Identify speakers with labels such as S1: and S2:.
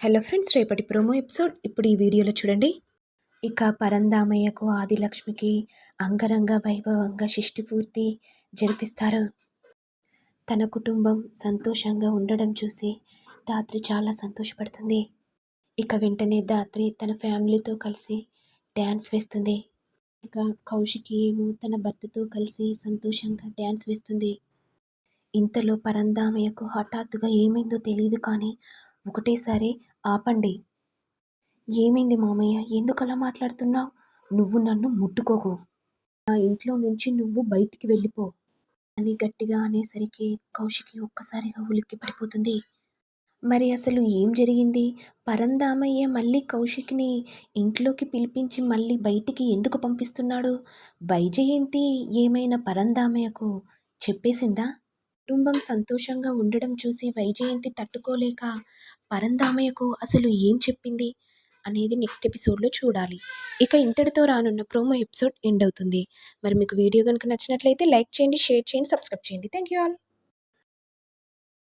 S1: Hello friends రేపటి promo episode. ఇప్పుడు ఈ వీడియోలో చూడండి. ఇక పరందామయ్యకు ఆదిలక్ష్మికి అంగరంగ వైభవంగా షష్టి పూర్తి జరిపిస్తారు. తన కుటుంబం సంతోషంగా ఉండడం చూసి దాత్రి చాలా సంతోషపడుతుంది. ఇక వెంటనే దాత్రి తన ఫ్యామిలీతో కలిసి డ్యాన్స్ వేస్తుంది. ఇక కౌశికి ఏమో తన భర్తతో కలిసి సంతోషంగా డ్యాన్స్ వేస్తుంది. ఇంతలో పరందామయ్యకు హఠాత్తుగా ఏమైందో తెలియదు కానీ ఒకటేసారి ఆపండి. ఏమైంది మామయ్య? ఎందుకు అలా మాట్లాడుతున్నావు? నువ్వు నన్ను ముట్టుకోకు. నా ఇంట్లో నుంచి నువ్వు బయటికి వెళ్ళిపో. అని గట్టిగా అనేసరికి కౌశికి ఒక్కసారిగా ఉలిక్కి పడిపోతుంది. మరి అసలు ఏం జరిగింది? పరందామయ్య మళ్ళీ కౌశిక్ని ఇంట్లోకి పిలిపించి మళ్ళీ బయటికి ఎందుకు పంపిస్తున్నాడు? వైజయంతి ఏమైనా పరందామయ్యకు చెప్పేసిందా? కుటుంబం సంతోషంగా ఉండడం చూసి వైజయంతి తట్టుకోలేక పరందామయ్యకు అసలు ఏం చెప్పింది? అనేది నెక్స్ట్ ఎపిసోడ్లో చూడాలి. ఇక ఇంతటితో రానున్న ప్రోమో ఎపిసోడ్ ఎండ్ అవుతుంది. మరి మీకు వీడియో కనుక నచ్చినట్లయితే లైక్ చేయండి షేర్ చేయండి సబ్స్క్రైబ్ చేయండి. Thank you all.